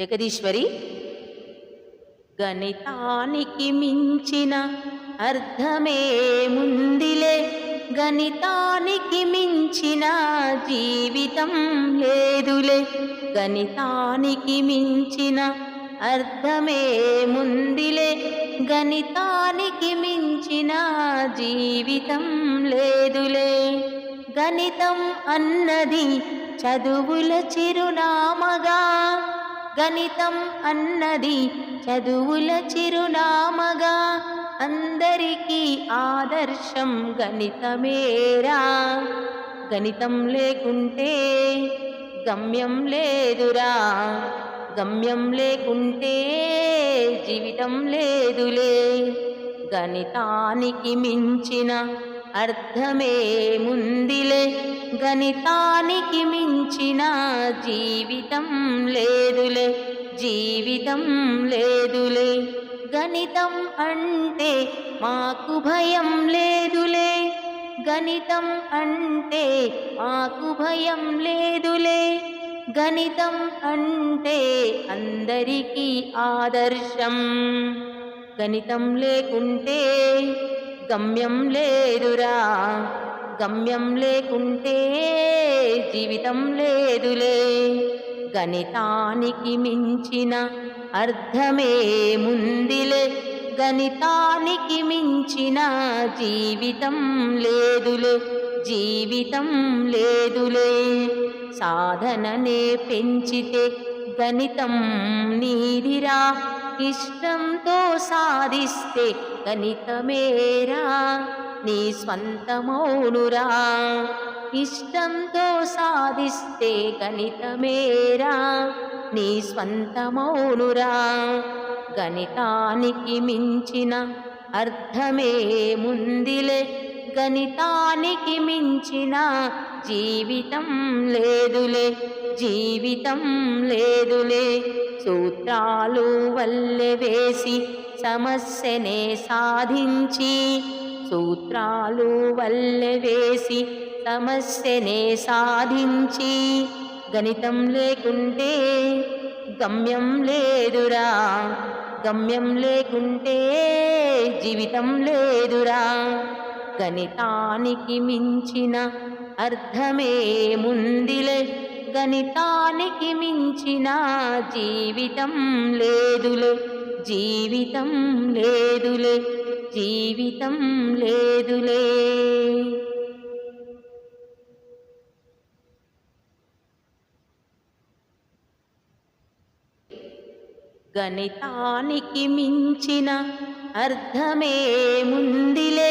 జగదీశ్వరి. గణితానికి మించిన అర్థమేముందిలే గణితానికి మించిన జీవితం లేదులే. గణితానికి మించిన అర్థమే ముందిలే. గణితానికి మించిన జీవితం లేదులే. గణితం అన్నది చదువుల చిరునామగా. గణితం అన్నది చదువుల చిరునామగా. అందరికీ ఆదర్శం గణితమేరా. గణితం లేకుంటే గమ్యం లేదురా. గమ్యం లేకుంటే జీవితం లేదులే. గణితానికి మించిన అర్థమే ముందిలే గణితానికి మించిన జీవితం లేదులే జీవితం లేదులే. గణితం అంటే మాకు భయం లేదులే గణితం అంటే మాకు భయం లేదులే. గణితం అంటే అందరికీ ఆదర్శం గణితం లేకుంటే గమ్యం లేదురా. గమ్యం లేకుంటే జీవితం లేదులే. గణితానికి మించిన అర్థమేముందిలే. గణితానికి మించిన జీవితం లేదులే. జీవితం లేదులే. సాధననే పెంచితే గణితం నీదిరా. ఇష్టంతో సాధిస్తే గణితమేరా? నీ స్వంతమౌనురా. ఇష్టంతో సాధిస్తే గణితమేరా? నీ స్వంతమౌనురా. గణితానికి మించిన అర్థమే ముందిలే. గణితానికి మించిన జీవితం లేదులే జీవితం లేదులే. సూత్రాలు వల్లె వేసి సమస్యనే సాధించి సూత్రాలు వల్లె వేసి సమస్యనే సాధించి. గణితం లేకుంటే గమ్యం లేదురా గమ్యం లేకుంటే జీవితం లేదురా. గణితానికి మించిన అర్థమే ముందిలే గణితానికి మించిన జీవితం లేదులే జీవితం లేదులే జీవితం లేదులే. గణితానికి మించిన అర్థమే ముందిలే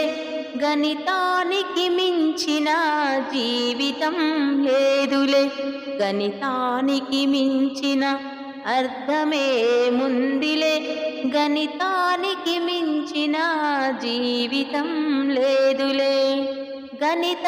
గణితానికి మించిన జీవితం లేదులే. గణితానికి మించిన అర్థమే ముందిలే గణితానికి మించిన జీవితం లేదులే. గణితం